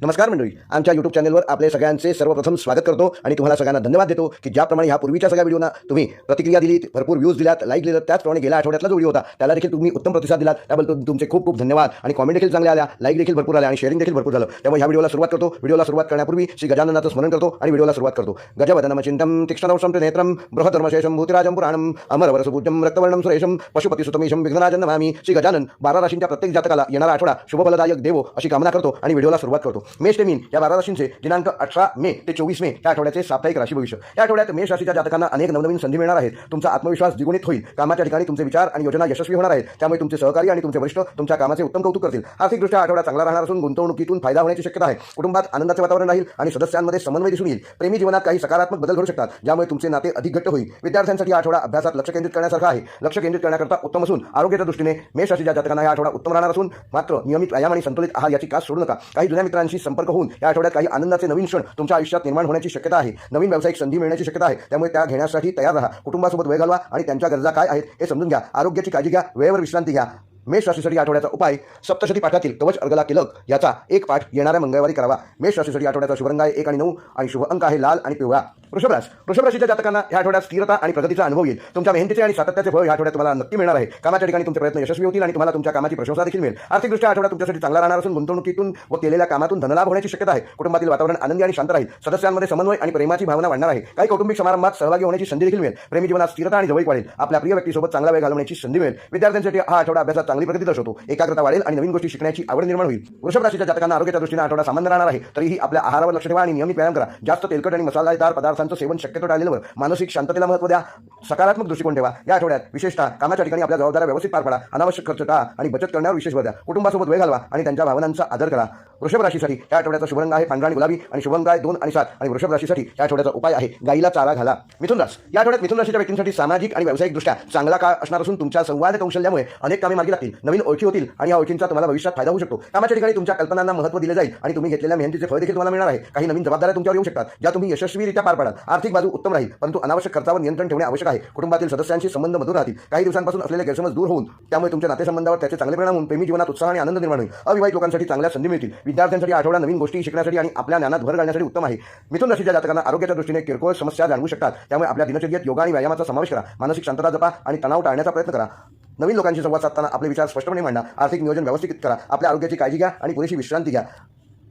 नमस्कार मंडळी आमच्या यूट्यूब चॅनलवर आपले सगळ्यांचे सर्वप्रथम स्वागत करतो आणि तुम्हाला सगळ्यांना धन्यवाद देतो की ज्याप्रमाणे ह्या पूर्वीच्या सगळ्या व्हिडिओना तुम्ही प्रतिक्रिया दिलीत भरपूर व्ह्यूज दिलात लाईक दिलं त्याचप्रमाणे गेल्या आठवड्यातला जो व्हिडिओ होता त्याला देखील तुम्ही उत्तम प्रतिसाद दिलात त्याबद्दल तुमचे खूप खूप धन्यवाद आणि कॉमेंट देखील चांगल्या आल्या लाईक देखील भरपूर आल्या आणि शेअरिंग देखील भरपूर झालं. त्यामुळे ह्या व्हिडिओला सुरुवात करतो. व्हिडिओला सुरुवात करण्यापूर्वी श्री गजाननाचं स्मरण करतो आणि व्हिडिओला सुरुवात करतो. गजवदनम चिंतम तीक्ष्णदंशम नेत्रम बृहधर्मशेषम भूतिराजम पुराणम अमरवरसपूज्यम रक्तवर्णम सुरेशम पशुपतीसुतमेशम विघ्नराजन नमामी श्री गजानन बारा राशींच्या प्रत्येक जातकाला येणारा आठवडा शुभफलदायक देवो अशी कामना करतो आणि व्हिडिओला सुरुवात करतो. मेष ते मीन या बारा राशींचे दिनांक अठरा मे ते चोवीस मे या आठवड्याचे साप्ताहिक राशी भविष्य. या आठवड्यात मेष राशीच्या जातकांना अनेक नवनवीन संधी मिळणार आहेत. तुमचा आत्मविश्वास द्विगुणित होईल. कामाच्या ठिकाणी तुमचे विचार आणि योजना यशस्वी होणार आहेत. त्यामुळे तुमचे सहकारी आणि तुमचे वरिष्ठ तुमच्या कामाचे उत्तम कौतुक करतील. आर्थिकदृष्ट्या आठवडा चांगला राहणार असून गुंतवणुकीतून फायदा होण्याची शक्यता आहे. कुटुंबात आनंदाचे वातावरण राहील आणि सदस्यांमध्ये समन्वय दिसून येईल. प्रेमी जीवनात काही सकारात्मक बदल घडू शकतात. ज्यामुळे तुमचे नाते अधिक घट्ट होईल. विद्यार्थ्यांसाठी आठवडा अभ्यासात लक्ष केंद्रित करण्यासारखा आहे. लक्ष केंद्रित करण्याकरता उत्तम असून आरोग्याच्या दृष्टीने मेष राशीच्या जातकांना हा आठवडा उत्तम राहणार असून मात्र नियमित व्यायाम आणि संतुलित आहार याची कास सोडू नका. काही जुन्या मित्रांशी संपर्क होऊन या आठवड्यात काही आनंदाचे नवीन क्षण तुमच्या आयुष्यात निर्माण होण्याची शक्यता आहे. नवीन व्यावसायिक संधी मिळण्याची शक्यता आहे. त्यामुळे त्या घेण्यासाठी तयार राहा. कुटुंबासोबत वेळ घालवा आणि त्यांच्या गरजा काय आहेत हे समजून घ्या. आरोग्याची काळजी घ्या. वेळेवर विश्रांती घ्या. मेष राशीसाठी आठवड्याचा उपाय सप्तशती पाठातील कवच अर्गला किलक याचा एक पाठ येणाऱ्या मंगळवारी करावा. मेष राशीसाठी आठवड्याचा शुभरंग आहे एक आणि नऊ आणि शुभ अंक आहे लाल आणि पिवळा. वृषभ रास वृषभ राशीच्या जातकांना या आठवड्यात स्थिरता आणि प्रगतीचा अनुभव येईल. तुमच्या मेहनतीचे आणि सातत्याचे फळ या आठवड्यात तुम्हाला नक्की मिळणार आहे. कामाच्या ठिकाणी तुमचे प्रयत्न यशस्वी होतील आणि तुम्हाला तुमच्या कामाची प्रशंसा देखील मिळेल. आर्थिकदृष्ट्या आठवड्यात तुमच्यासाठी चांगला राहणार असून गुंतवणुकीतून व केलेल्या कामातून धनलाभ होण्याची शक्यता आहे. कुटुंबातील वातावरण आनंदी आणि शांत राहील. सदस्यांमध्ये समन्वय आणि प्रेमाची भावना वाढणार आहे. काही कौटुंबिक समारंभात सहभागी होण्याची संधी देखील मिळेल. प्रेमी जीवनात स्थिरता आणि जवळ वाढेल. आपल्या प्रिय व्यक्तीसोबत चांगला वेळ घालवण्याची संधी मिळेल. विद्यार्थ्यांसाठी हा आठवडा अभ्यासात चांगली प्रगती दर्शवतो. एकाग्रता वाढेल आणि नवीन गोष्टी शिकण्याची आवड निर्माण होईल. वृषभ राशीच्या जातकांना आरोग्याच्या दृष्टीने आठवडा सामान्य राहणार आहे. तरीही आपल्या आहारावर लक्ष ठेवा आणि नियमित व्यायाम करा. जास्त तेलकट आणि मसालेदार पदार्थांचं सेवन शक्यतो टाळलेलं मानसिक शांततेला महत्त्व द्या. सकारात्मक दृष्टिकोन ठेवा. या आठवड्यात विशेषतः कामाच्या ठिकाणी आपल्या जबाबदाऱ्या व्यवस्थित पार पडा. अनावश्यक खर्च टाळा आणि बचत करण्यावर विशेष भर द्या. कुटुंबासोबत वेळ घालवा आणि त्यांच्या भावनांचा आदर करा. वृषभ राशीसाठी या आठवड्याचा शुभरंग आहे. पांढरा आणि गुलाबी आणि शुभंग आहे. दोन आणि सात. आणि वृषभ राशीसाठी या आठवड्याचा उपाय आहे. गाईला चारा घाला. मिथुन रास या आठवड्यात मिथुन राशीच्या व्यक्तींसाठी सामाजिक आणि व्यावसायिक दृष्ट्या चांगला काळ असणार असून तुमच्या संवाद कौशल्यामुळे अनेक कामे मार्गी लागतील. नवीन ओळखी होतील आणि या ओळखींचा तुम्हाला भविष्यात फायदा होऊ शकतो. कामाच्या ठिकाणी तुमच्या कल्पनांना महत्त्व दिले जाईल आणि तुम्ही घेतलेल्या मेहनतीचे फळ देखील तुम्हाला मिळणार आहे. काही नवीन जबाबदाऱ्या तुमच्यावर येऊ शकतात ज्या तुम्ही यशस्वीरित्या पार पाडाल. आर्थिक बाजू उत्तम राहील परंतु अनावश्यक खर्चावर नियंत्रण ठेवणे आवश्यक आहे. कुटुंबातील सदस्यांशी संबंध मधुर राहतील. काही दिवसांपासून असलेले गैरसमज दूर होऊन त्यामुळे तुमच्या नातेसंबंधावर त्याचे चांगले परिणाम होऊन प्रेमी जीवनात उत्साह आणि आनंद निर्माण होईल. अविवाहित लोकांसाठी चांगल्या संधी मिळतील. विद्यार्थ्यांसाठी आठवडा नवीन गोष्टी शिकण्यासाठी आणि आपल्या ज्ञानात भर घालण्यासाठी उत्तम आहे. मिथुन राशीच्या जातकांना आरोग्याच्या दृष्टीने किरकोळ समस्या जाणवू शकतात. त्यामुळे आपल्या दिनचर्येत योगा आणि व्यायामाचा समावेश करा. मानसिक शांतता जपा आणि तणाव टाळण्याचा प्रयत्न करा. नवीन लोकांशी संवाद साधताना आपले विचार स्पष्टपणे मांडा. आर्थिक नियोजन व्यवस्थित करा. आपल्या आरोग्याची काळजी घ्या आणि पुरेशी विश्रांती घ्या.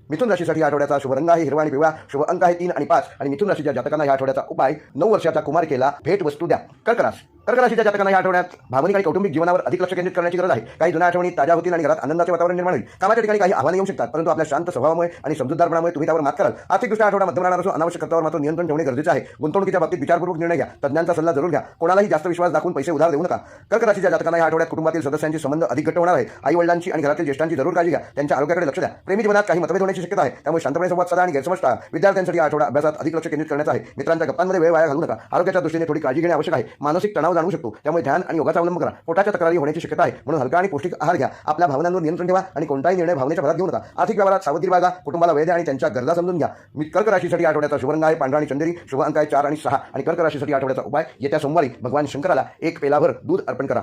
मिथुन राशीसाठी आठवड्याचा शुभ रंग आहे. हिरवा आणि पिवळा. शुभ अंक आहे तीन आणि पाच. आणि मिथुन राशीच्या जातकांना या आठवड्याचा उपाय नऊ वर्षाचा कुमार केला भेट वस्तू द्या. कर्क रास कर्क राशीच्या जातकांना या आठवड्यात भावनिक आणि कौटुंबिक जीवनावर अधिक लक्ष केंद्रित करण्याची गरज आहे. काही जुन्या आठवणी ताज्या होतील आणि घरात आनंदाचे वातावरण निर्माण होईल. कामाच्या ठिकाणी काही आव्हाने येऊ शकतात परंतु आपल्या शांत स्वभावामुळे आणि समजूतदारपणामुळे तुम्ही त्यावर मात कराल. आर्थिकदृष्ट्या आठवडा मध्यम राहणार असून अनावश्यक खर्चावर मात्र नियंत्रण ठेवणे गरजेचे आहे. गुंतवणुकीच्या बाबतीत विचारपूर्वक निर्णय घ्या. तज्ञांचा सल्ला जरूर घ्या. कोणालाही जास्त विश्वास दाखवून पैसे उधार देऊ नका. कर्क राशीच्या जातकांना या आठवड्यात कुटुंबातील सदस्यांची संबंध अधिक घट्ट होणार आहे. आई वडिलांची आणि घरातील ज्येष्ठांची जरूर काळजी घ्या. त्यांच्या आरोग्याकडे लक्ष द्या. प्रेमी जीवनात काही मतभेद होण्याची शक्यता आहे. त्यामुळे शांतपणे संवाद साधा आणि गैरसमजता विद्यार्थ्यांसाठी आठवडा अभ्यासात अधिक लक्ष केंद्रित करण्याचा आहे. मित्रांच्या गप्पांमध्ये वेळ वाया घालू नका. आरोग्याच्या दृष्टीने थोडी काळजी घेणे आवश्यक आहे. मानसिक तणाव जाणू शकतो. त्यामुळे ध्यान आणि योगाचा अवलंब करा. पोटाच्या तक्रारी होण्याची शक्यता आहे. म्हणून हलका आणि पौष्टिक आहार घ्या. आपल्या भावनांवर नियंत्रण ठेवा आणि कोणताही निर्णय भावनेच्या भरात घेऊ नका. आर्थिक व्यवहारात सावधी बाळगा. कुटुंबाला वेळ द्या आणि त्यांच्या गरजा समजून घ्या. मी कर्क राशीसाठी आठवड्याचा शुभरंग आहे. पांढरा आणि चंदेरी. शुभ अंक आहे चार आणि सहा. आणि कर्क राशीसाठी आठवड्याचा उपाय येत्या सोमवारी भगवान शंकराला एक पेलाभर दूध अर्पण करा.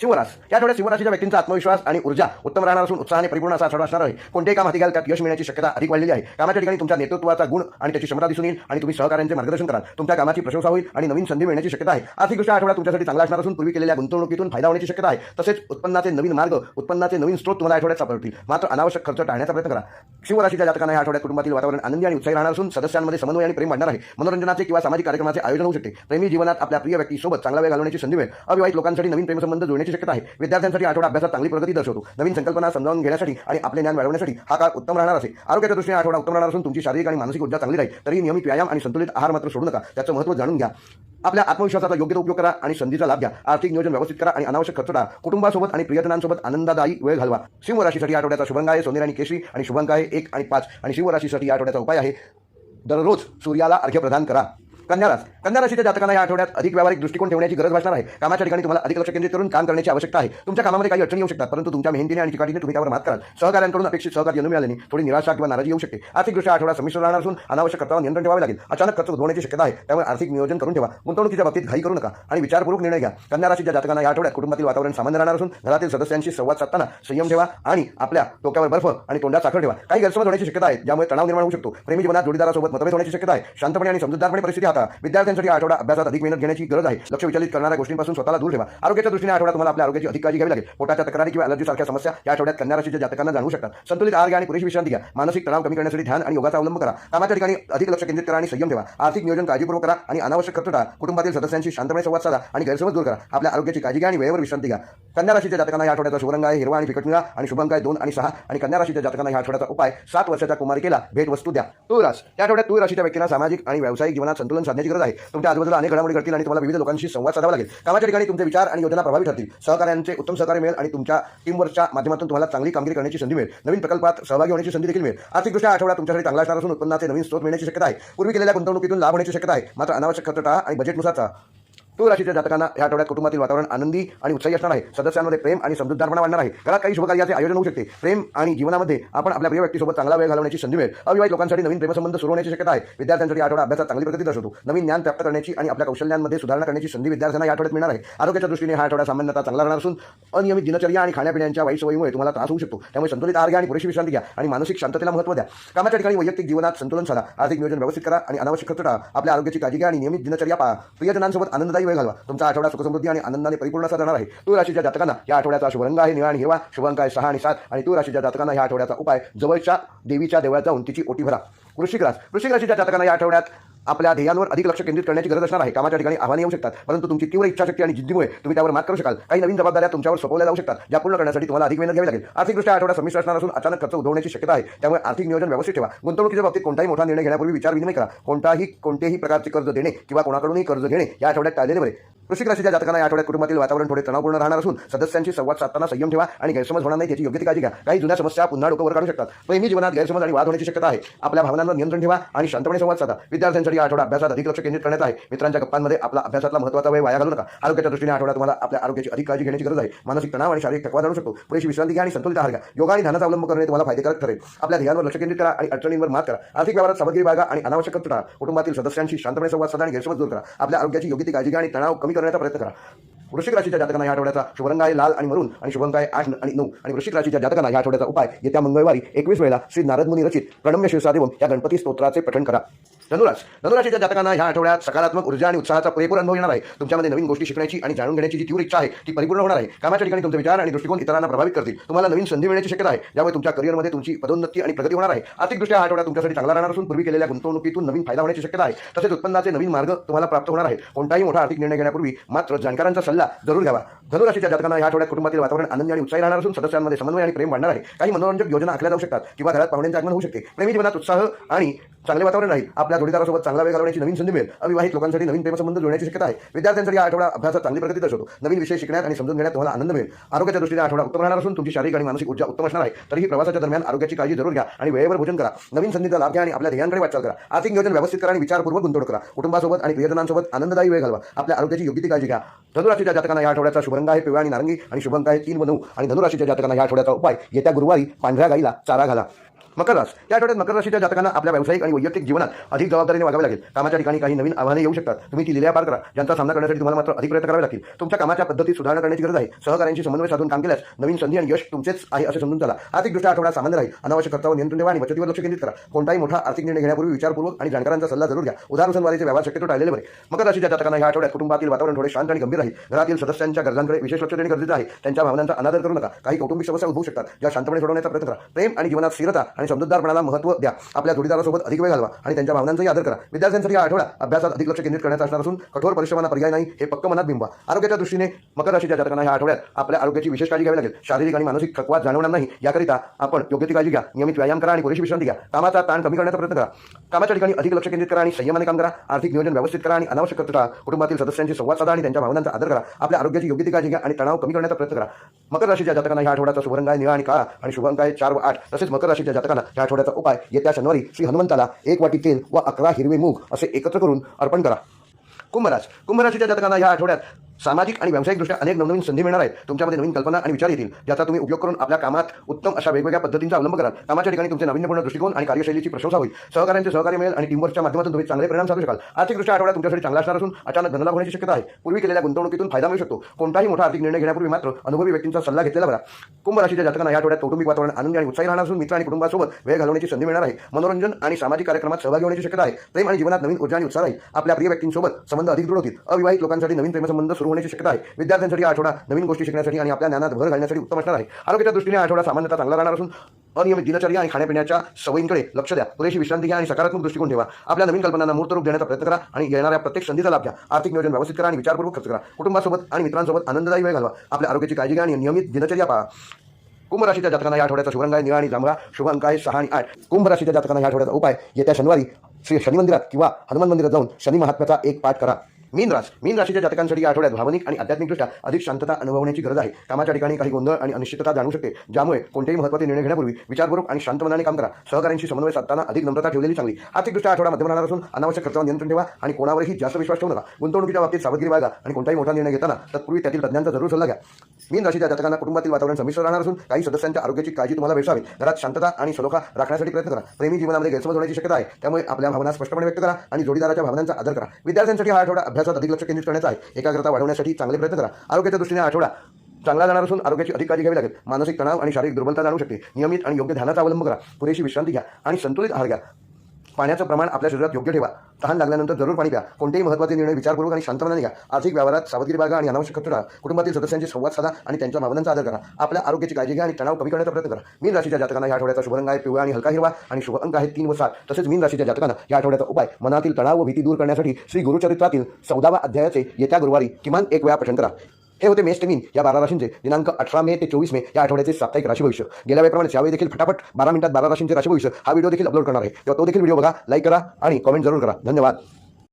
शिवरास या आठवड्यात शिवराशीच्या व्यक्तींचा आत्मविश्वास आणि ऊर्जा उत्तम राहणार असून उत्साहाने परिपूर्ण असा आठवडा असणार आहे. कोणतेही काम हाती घ्याल त्यात यश मिळण्याची शक्यता अधिक वाढलेली आहे. कामाच्या ठिकाणी तुमच्या नेतृत्वाचा गुण आणि त्याची क्षमता दिसून येईल आणि तुम्ही सहकार्यांचे मार्गदर्शन कराल. तुमच्या कामाची प्रशंसा होईल आणि नवीन संधी मिळण्याची शक्यता आहे. आर्थिकदृष्ट्या आठवडा तुमच्यासाठी चांगला असणार असून पूर्वी केलेल्या गुंतवणुकीतून फायदा होण्याची शक्यता आहे. तसेच उत्पन्नाचे नवीन मार्ग उत्पन्नाचे नवीन स्रोत तुम्हाला आठवड्यात सापडतील. मात्र अनावश्यक खर्च टाळण्याचा प्रयत्न करा. शिवराशीच्या जातकांना या आठवड्यात कुटुंबातील वातावरण आनंदी आणि उत्साही राहणार असून सदस्यांमध्ये समन्वय आणि प्रेम वाढणार आहे. मनोरंजनाचे किंवा सामाजिक कार्यक्रमाचे आयोजन होऊ शकते. प्रेमी जीवनात आपल्या प्रिय व्यक्तीसोबत चांगला वेळ घालवण्याची संधी मिळेल. अविवाहित लोकांसाठी नवीन प्रेमसंबंध होण्याची शक्यता आहे. विद्यार्थ्यांसाठी आठवडा अभ्यासात चांगली प्रगती दर्शवतो. नवीन संकल्पना समजावून घेण्यासाठी आणि आपले ज्ञान वाढवण्यासाठी हा काळ उत्तम राहणार असेल आरोग्याच्या दृष्टीने आठवडा उत्तम राहणार असून तुमची शारीरिक आणि मानसिक ऊर्जा चांगली राहील. तरी नियमित व्यायाम आणि संतुलित आहार मात्र सोडू नका. त्याचं महत्त्व जाणून घ्या. आपल्या आत्मविश्वासाचा योग्य उपयोग करा आणि संधीचा लाभ घ्या. आर्थिक नियोजन व्यवस्थित करा आणि अनावश्यक खर्च टाळा. कुटुंबासोबत आणि प्रियतनांसोबत आनंददायी वेळ घालवा. सिंह राशीसाठी आठवड्याचा शुभंग आहे सोनेर आणि केशरी आणि शुभंग आहे एक आणि पाच. आणि शिव राशीसाठी आठवड्याचा उपाय आहे. दररोज सूर्याला अर्घ्य प्रदान करा. कन्यारास कन्या राशीच्या जातकांना या आठवड्यात अधिक व्यावहारिक दृष्टिकोन ठेवण्याची गरज भासणार आहे. कामाच्या ठिकाणी तुम्हाला अधिक लक्ष केंद्रित करून काम करण्याची आवश्यकता आहे. तुमच्या कामामध्ये काही अडचणी येऊ शकतात परंतु तुमच्या मेहनतीने आणि चिकाटीने तुम्ही त्यावर मात कराल. सहकार्यांकडून अपेक्षित सहकार्य न मिळाल्याने थोडी निराशा किंवा नाराजी येऊ शकते. आर्थिकदृष्ट्या आठवडा संमिश्र राहणार असून अनावश्यक खर्चावर नियंत्रण ठेवावे लागेल. अचानक खर्च उद्भवण्याची शक्यता आहे. त्यामुळे आर्थिक नियोजन करून ठेवा. गुंतवणुकीच्या बाबतीत घाई करू नका आणि विचारपूर्वक निर्णय घ्या. कन्या राशीच्या जातकांना या आठवड्यात कुटुंबातील वातावरण सामान्य राहणार असून घरातील सदस्यांशी संवाद साधताना संयम ठेवा आणि आपल्या डोक्यावर बर्फ आणि तोंडात साखर ठेवा. काही गैरसमज होण्याची शक्यता आहे ज्यामुळे तणाव निर्माण होऊ शकतो. प्रेमी जीवनात जोडीदारासोबत मतभेद होण्याची शक्यता आहे. शांतपणे आणि समजूतदारपणे परिस्थिती हाता विद्यार्थ्यांसाठी आठवडा अभ्यासात अधिक मेहनत घेण्याची गरज आहे. लक्ष विचलित करणाऱ्या गोष्टींपासून स्वतःला दूर ठेवा. आरोग्याच्या दृष्टीने आठवडा तुम्हाला आपल्या आरोग्याची अधिक काळजी घ्यावी लागेल. पोटाच्या तक्रारी किंवा अलर्जी सारख्या समस्या या आठवड्यात कन्या राशीच्या जातकांना जाणवू शकतात. संतुलित आहार आणि पुरेशी विश्रांती घ्या. मानसिक तणाव कमी करण्यासाठी ध्यान आणि योगाचा अवलंब करा. कामाच्या ठिकाणी अधिक लक्ष केंद्रित करा आणि संयम ठेवा. आर्थिक नियोजन काळजीपूर्वक करा आणि अनावश्यक खर्च टाळा. कुटुंबातील सदस्यांशी शांतपणे संवाद साधा आणि गैरसमज दूर करा. आपल्या आरोग्याची काळजी घ्या आणि वेळेवर विश्रांती घ्या. कन्या राशीच्या जातकांना या आठवड्याचा शुभरंग आहे हिरवा आणि फिकट निळा आणि शुभंग आहे दोन आणि सहा आणि कन्या राशीच्या जातकांना या आठवड्याचा उपाय सात वर्षाच्या कुमारिकेला भेट वस्तू द्या. तुळ रास या आठवड्यात तुळ राशीच्या व्यक्तींना सामाजिक आणि व्यावसायिक जीवनात संतुलन साधण्याची गरज आहे. तुमच्या आजूबाजूला अनेक घडामोडी घडतील आणि तुम्हाला विविध लोकांशी संवाद साधावा लागेल. कामाच्या ठिकाणी तुमचे विचार आणि योजना प्रभावी ठरतील. सहकार्यांचे उत्तम सहकार्य मिळेल आणि तुमच्या टीमवर्कच्या माध्यमातून तुम्हाला चांगली कामगिरी करण्याची संधी मिळेल. नवीन प्रकल्पात सहभागी होण्याची संधी देखील मिळेल. आर्थिकदृष्ट्या आठवडा तुमच्यासाठी चांगला असणार असून उत्पन्नाचे नवीन स्रोत मिळण्याची शक्यता आहे. पूर्वी केलेल्या गुंतवणुकीतून लाभ होण्याची शक्यता आहे. मात्र अनावश्यक खर्च टाळा आणि बजेटनुसार तू राशीच्या जातकांना या आठवड्यात कुटुंबातील वातावरण आनंदी आणि उत्साही असणार आहे. सदस्यांमध्ये प्रेम आणि समजूतदारपणा वाढणार आहे. घरात काही शुभकार्याचे आयोजन होऊ शकते. प्रेम आणि जीवनामध्ये आपण आपल्या प्रिय व्यक्तीसोबत चांगला वेळ घालवण्याची संधी मिळेल. अविवाहित लोकांसाठी नवीन प्रेमसंबंध सुरू होण्याची शक्यता आहे. विद्यार्थ्यांसाठी आठवडा अभ्यासात चांगली प्रगती दर्शवतो. नवीन ज्ञान प्राप्त करण्याची आणि आपल्या कौशल्यांमध्ये सुधारणा करण्याची संधी विद्यार्थ्यांना या आठवड्यात मिळणार आहे. आरोग्याच्या दृष्टीने हा आठवडा सामान्यतः चांगला राहणार असून अनियमित दिनचर्या आणि खाण्यापिण्याच्या वाईट सवयीमुळे तुम्हाला त्रास होऊ शकतो. त्यामुळे संतुलित आहार घ्या आणि पुरेशी विश्रांती घ्या आणि मानसिक शांततेला महत्त्व द्या. कामाच्या ठिकाणी वैयक्तिक जीवनात संतुलन साधा. आर्थिक नियोजन व्यवस्थित करा आणि अनावश्यक खर्च टाळा. आपल्या आरोग्याची काळजी घ्या आणि नियमित दिनचर्या पहा प्रियजनांसोबत आनंददायी वेळ घालवा. तुमचा आठवडा सुखसमृद्धी आणि आनंदाने परिपूर्ण असा जाणार आहे. तू राशीच्या जातकांना या आठवड्याचा शुभरंग आहे. निळा आणि हिरवा शुभंक आहे सहा आणि सात. आणि तू राशीच्या जातकांना या आठवड्याचा उपाय जवळच्या देवीच्या देवळात जाऊन तिची ओटी भरा. वृश्चिक रास वृश्चिक राशीच्या जातकांना या आठवड्यात आपल्या ध्येयांवर अधिक लक्ष केंद्रित करण्याची गरज असणार आहे. कामाच्या ठिकाणी आव्हाने येऊ शकतात परंतु तुमची तीव्र इच्छाशक्ती आणि जिद्दीमुळे तुम्ही त्यावर मात करू शकाल. काही नवीन जबाबदाऱ्या तुमच्यावर सोपवल्या जाऊ शकतात ज्या पूर्ण करण्यासाठी तुम्हाला अधिक मेहनत घ्यावी लागेल. आर्थिकदृष्ट्या आठवडा संमिश्र असणार असून अचानक खर्च उद्भवण्याची शक्यता आहे त्यामुळे आर्थिक नियोजन व्यवस्थित ठेवा. गुंतवणुकीच्या बाबतीत कोणताही मोठा निर्णय घेण्यापूर्वी विचार विनिमय करा. कोणताही कोणतेही प्रकारचे कर्ज देणे किंवा कोणाकडूनही कर्ज घेणे या आठवड्यात टाळलेले बरे. कृषी राशीच्या जातकांना या आठवड्यात कुटुंबातील वातावरण थोडे तणावपूर्ण राहणार असून सदस्यांशी संवाद साधताना संयम ठेवा आणि गैरसमज होणार नाही त्याची योग्य ती काळजी घ्या. काही जुन्या समस्या पुन्हा डोकं वर काढू शकतात. प्रेमी जीवनात गैरसमज आणि वाद होण्याची शक्यता आहे. आपल्या भावनांवर नियंत्रण ठेवा आणि शांतपणे संवाद साधा. विद्यार्थ्यांसाठी हा आठवडा अभ्यासात अधिक लक्ष केंद्रित करण्यात आहे. मित्रांच्या गप्पांमध्ये आपला अभ्यासातला महत्त्वाचा वेळ वाया घालू नका. आरोग्याच्या दृष्टीने आठवडा तुम्हाला आपल्या आरोग्याची अधिक काळजी घेण्याची गरज आहे. मानसिक तणाव आणि शारीरिक थकवा जाणू शकतो. पुरेशी विश्रांती घ्या आणि संतुलित आहार घ्या. योगा आणि ध्यानाचा अवलंब करणे तुम्हाला फायदेकारक ठरेल. आपल्या ध्यानावर लक्ष केंद्रित करा आणि अडचणींवर मात करा. आर्थिक व्यवहारात सामग्री बागा आणि अनावश्यक खर्च टाळा. कुटुंबातील सदस्यांशी शांतपणे संवाद साधा आणि गैरसमज दूर करा. आपल्या आरोग्याची योग्य ती काळजी घ्या आणि तणाव कमी करण्याचा प्रयत्न करा. वृश्चिक राशीच्या जातकांना या आठवड्याचा शुभरंग आहे. लाल आणि मरून आणि शुभंग आहे आठ आणि नऊ. आणि वृश्चिक राशीच्या जातकांना या आठवड्याचा उपाय येत्या मंगळवारी एकवीस वेळेला श्री नारद मुनी रचित प्रणम्य शिवसादेवम या गणपती स्तोत्राचे पठण करा. धनुराज धनुराशीच्या जातकांना ह्या आठवड्यात सकारात्मक ऊर्जा आणि उत्साहाचा पुरेपूर अनुभव येणार आहे. तुमच्यामध्ये नवीन गोष्टी शिकण्याची आणि जाणून घेण्याची जी तीव्र इच्छा आहे ती परिपूर्ण होणार आहे. कामाच्या ठिकाणी तुमचे विचार आणि दृष्टिकोन इतरांना प्रभावित करतील. तुम्हाला नवीन संधी मिळण्याची शक्यता आहे. त्यामुळे तुमच्या करिअरमध्ये तुमची पदोन्नती आणि प्रगती होणार आहे. आर्थिकदृष्ट्या हा आठवडा तुमच्यासाठी चांगला राहणार असून पूर्वी केलेल्या गुंतवणुकीतून नवीन फायदा होण्याची शक्यता आहे. तसेच उत्पन्नाचे नवीन मार्ग तुम्हाला प्राप्त होणार आहे कोणताही मोठा आर्थिक निर्णय घेण्यापूर्वी मात्र जाणकारांचा सल्ला जरूर घ्यावा. धनुराशीच्या जातकांना या आठवड्यात कुटुंबातील वातावरण आनंदी आणि उत्साही राहणार असून सदस्यांमध्ये समन्वय आणि प्रेम वाढणार आहे. काही मनोरंजक योजना आखल्या जाऊ शकतात किंवा घरात पाहुण्यांचे आगमन होऊ शकते. प्रेमी जीवनात उत्साह आणि चांगले वातावरण राहील. आपल्या जोडीदारासोबत चांगला वेळ घालवण्याची नवीन संधी मिळेल. अविवाहित लोकांसाठी नवीन प्रेमसंबंध जोडण्याची शक्यता आहे. विद्यार्थ्यांसाठी हा आठवडा अभ्यासात चांगली प्रगती दर्शवतो. नवीन विषय शिकण्यात आणि समजून घेण्यात तुम्हाला आनंद मिळेल. आरोग्याच्या दृष्टीने आठवडा उत्तम राहणार असून तुमची शारीरिक आणि मानसिक ऊर्जा उत्तम असणार आहे. तरीही प्रवासाच्या दरम्यान आरोग्याची काळजी जरूर घ्या आणि वेळेवर भोजन करा. नवीन संधीचा लाभ घ्या आणि आपल्या ध्येयांकडे वाटचाल करा. आर्थिक नियोजन व्यवस्थित करा आणि विचारपूर्वक गुंतवणूक करा. कुटुंबासोबत आणि प्रियजनांसोबत आनंददायी वेळ घालवा. आपल्या आरोग्याची योग्य ती काळजी घ्या. धनुराशीच्या जातकांना या आठवड्याचा शुभरंग आहे. पिवळा आणि नारंगी आणि शुभंग आहे. तीन व नऊ आणि धनुराशीच्या जातकांना या आठवड्याचा उपाय. येत्या गुरुवारी पांढऱ्या गाईला चारा घाला. मकर रास या आठवड्यात मकर राशीच्या जातकांना आपल्या व्यावसायिक आणि वैयक्तिक जीवनात अधिक जबाबदारीने वागावे लागेल. कामाच्या ठिकाणी काही नवीन आव्हाने येऊ शकतात. तुम्ही ती लिल्या पार करा. ज्यांचा सामना करण्यासाठी तुम्हाला मात्र अधिक प्रयत्न करावे लागतील. तुमच्या कामाच्या पद्धतीत सुधारणा करण्याची गरज आहे. सहकार्यांशी समन्वय साधून काम केल्यास नवीन संधी आणि यश तुमचेच आहे असे समजून चला. आर्थिकदृष्ट्या आठवडा सामान्य राहील. अनावश्यक खर्चावर नियंत्रण ठेवा आणि बचतीवर लक्ष केंद्रित करा. कोणताही मोठा आर्थिक निर्णय घेण्यापूर्वी विचारपूर्वक आणि जाणकारांचा सल्ला जरूर घ्या. उदार सणवारीचे व्यवहार शक्यतो टाळलेले बरे मकर राशीच्या जातकांना या आठवड्यात कुटुंबातील वातावरण थोडे शांत आणि गंभीर राहील. घरातील सदस्यांच्या गरजांकडे विशेष लक्ष देणे गरजेचं आहे. त्यांच्या भावनांचा अनादर करू नका. काही कौटुंबिक समस्या उद्भवू शकतात. ज्या शांतपणे सोडवण्याचा प्रयत्न करा. प्रेम आणि जीवनात स्थिरता आणि समजूतदारपणाला महत्त्व द्या. आपल्या जोडीदारासोबत अधिक वेळ घालवा आणि त्यांच्या भावनांचाही आदर करा. विद्यार्थ्यांसाठी हा आठवडा अभ्यासात अधिक लक्ष केंद्रित करण्याचा असणार असून कठोर परिश्रमाला पर्याय नाही हे पक्क मनात बिंबवा. आरोग्याच्या दृष्टीने मकर राशीच्या जातकांना ह्या आठवड्यात आपल्या आरोग्याची विशेष काळजी घ्यावी लागेल. शारीरिक आणि मानसिक थकवा जाणवणार नाही. याकरिता आपण योग्य ती काळजी घ्या. नियमित व्यायाम करा आणि पुरेशी विश्रांती घ्या. कामाचा ताण कमी करण्याचा प्रयत्न करा. कामाच्या ठिकाणी अधिक लक्ष केंद्रित करा आणि संयमाने काम करा. आर्थिक नियोजन व्यवस्थित करा आणि अनावश्यक खर्च कुटुंबातील सदस्यांशी संवाद साधा आणि त्यांच्या भावनांचा आदर करा. आपल्या आरोग्याची योग्य ती काळजी घ्या आणि तणाव कमी करण्याचा प्रयत्न करा. मकर राशीच्या जातकांना ह्या आठवड्याचा शुभरंग आहे निळा आणि काळा आणि शुभंक आहे चार व आठ तसेच मकर राशीच्या जातकांना जातकांना ह्या आठवड्याचा उपाय येत्या शनिवारी श्री हनुमंताला एक वाटी तेल व अकरा हिरवे मूग असे एकत्र करून अर्पण करा. कुंभराज कुंभराशीच्या जातकांना या आठवड्यात सामाजिक आणि व्यावसायिकदृष्ट्या अनेक नवनवीन संधी मिळणार आहेत. तुमच्यामध्ये नवीन कल्पना आणि विचार येतील ज्याचा तुम्ही उपयोग करून आपल्या कामात उत्तम अशा वेगवेगळ्या पद्धतींचा अवलंब कराल. कामाच्या ठिकाणी तुमचे नाविन्यपूर्ण दृष्टिकोन आणि कार्यशैलीची प्रशंसा होईल. सहकार्यांचे सहकार्य मिळेल आणि टीमवर्कच्या माध्यमातून तुम्ही चांगले परिणाम साधू शकाल. आर्थिकदृष्ट्या आठवडा तुमच्यासाठी चांगला असणार असून अचानक धनलाभ होण्याची शक्यता आहे. पूर्वी केलेल्या गुंतवणुकीतून फायदा मिळू शकतो. कोणताही मोठा आर्थिक निर्णय घेण्यापूर्वी मात्र अनुभवी व्यक्तींचा सल्ला घेतलेला बरा. कुंभ राशीच्या जातकांना या आठवड्यात कौटुंबिक वातावरण आनंदी आणि उत्साही राहणार असून मित्र आणि कुटुंबासोबत वेळ घालवण्याची संधी मिळणार आहे. मनोरंजन आणि सामाजिक कार्यक्रमात सहभागी होण्याची शक्यता आहे. प्रेम आणि जीवनात नवीन ऊर्जा आणि उत्साह आहे आपल्या प्रिय व्यक्तींसोबत संबंध अधिक दृढ होतील. अविवाहित लोकांसाठी नवीन प्रेमसंबंध सुरू होण्याची शक्यता आहे. विद्यार्थ्यांसाठी आठवडा नवीन गोष्टी शिकण्यासाठी आणि आपल्या ज्ञानात भर घालण्यासाठी उत्तम असणार आहे. आरोग्याच्या दृष्टीने आठवडा सामान्यतः चांगला राहणार असून अनियमित दिनचर्या आणि खाण्यापिण्याच्या सवयींकडे लक्ष द्या. पुरेशी विश्रांती घ्या आणि सकारात्मक दृष्टिकोन ठेवा. आपल्या नवीन कल्पनांना मूर्तरूप देण्याचा प्रयत्न करा आणि येणाऱ्या प्रत्येक संधीचा लाभ घ्या. आर्थिक नियोजन व्यवस्थित करा आणि विचारपूर्वक खर्च करा. कुटुंबासोबत आणि मित्रांसोबत आनंददायी वेळ घालवा. आपल्या आरोग्याची काळजी घ्या आणि नियमित दिनचर्या पाळा कुंभ राशीच्या जातकांना या आठवड्याचा शुभरंग आहे निळा आणि जांभळा शुभंक आहे सहा आणि आठ. कुंभ राशीच्या जातकांना या आठवड्याचा उपाय. येत्या शनिवारी श्री शनी मंदिरात किंवा हनुमान मंदिरात जाऊन शनी महात्म्याचा एक पाठ करा. मीन रास मीन राशीच्या जातकांसाठी या आठवड्यात भावनिक आणि आध्यात्मिकदृष्ट्या अधिक शांतता अनुभवण्याची गरज आहे. कामाच्या ठिकाणी काही गोंधळ आणि अनिश्चितता जाणू शकते ज्यामुळे कोणतेही महत्त्वाचे निर्णय घेण्यापूर्वी विचारपूर्वक आणि शांत मनाने काम करा. सहकाऱ्यांशी समन्वय साधताना अधिक नम्रता ठेवलेली चांगली. आर्थिकदृष्ट्या आठवडा मध्यम राहणार असून अनावश्यक खर्चावर नियंत्रण ठेवा आणि कोणावरही जास्त विश्वास ठेवू नका. गुंतवणुकीच्या बाबतीत सावधगिरी बाळगा आणि कोणताही मोठा निर्णय घेताना तत्पूर्वी त्यातील तज्ञांचा जरूर सल्ला घ्या. मीन राशीच्या जातकांना कुटुंबातील वातावरण संमिश्र राहणार असून काही सदस्यांच्या आरोग्याची काळजी तुम्हाला भेटावी घरात शांतता आणि सलोखा राखण्यासाठी प्रयत्न करा. प्रेमी जीवनामध्ये गैरसमज होण्याची शक्यता आहे. त्यामुळे आपल्या भावना स्पष्टपणे व्यक्त करा आणि जोडीदाराच्या भावनांचा आदर करा. विद्यार्थ्यांसाठी हा आठवडा अभ्यासात अधिक लक्ष केंद्रित करण्याचा आहे. एकाग्रता वाढवण्यासाठी चांगले प्रयत्न करा. आरोग्याच्या दृष्टीने आठवडा चांगला जाणार असून आरोग्याची अधिक काळजी घ्यावी लागेल. मानसिक तणाव आणि शारीरिक दुर्बलता जाणू शकते. नियमित आणि योग्य ध्यानाचा अवलंब करा. पुरेशी विश्रांती घ्या आणि संतुलित आहार घ्या. पाण्याचं प्रमाण आपल्या शरीरात योग्य ठेवा. तहान लागल्यानंतर जरूर पाणी प्या. कोणतेही महत्त्वाचे निर्णय विचारपूर्वक आणि शांतपणाने घ्या आर्थिक व्यवहारात सावधगिरी बागा आणि अनावश्यक खर्च कुटुंबातील सदस्यांशी संवाद साधा आणि त्यांच्या भावनांचा आदर करा. आपल्या आरोग्याची काळजी घ्या आणि तणाव कमी करण्याचा प्रयत्न करा. मीन राशीच्या जातकांना या आठवड्याचा शुभरंग आहे. पिवळा आणि हलका हिरवा आणि शुभ अंक आहे तीन व सात. तसेच मीन राशीच्या जातकांना या आठवड्याचा उपाय मनातील तणाव व भीती दूर करण्यासाठी श्री गुरुचरित्रातील चौदावा अध्यायाचे येत्या गुरुवारी किमान एक वेळा पठण करा. हे होते मेष ते या बारा राशींचे दिनांक अठरा मे ते चोवीस मे या आठवड्याचे साप्ताहिक राशी भविष्य. गेल्या वेळेप्रमाणे यावेळी देखील फटाफट बारा मिनिटात बारा राशींचे राशी भविष्य हा व्हिडिओ देखील अपलोड करणार आहे. तेव्हा तो देखील व्हिडिओ बघा लाईक करा आणि कमेंट जरूर करा. धन्यवाद.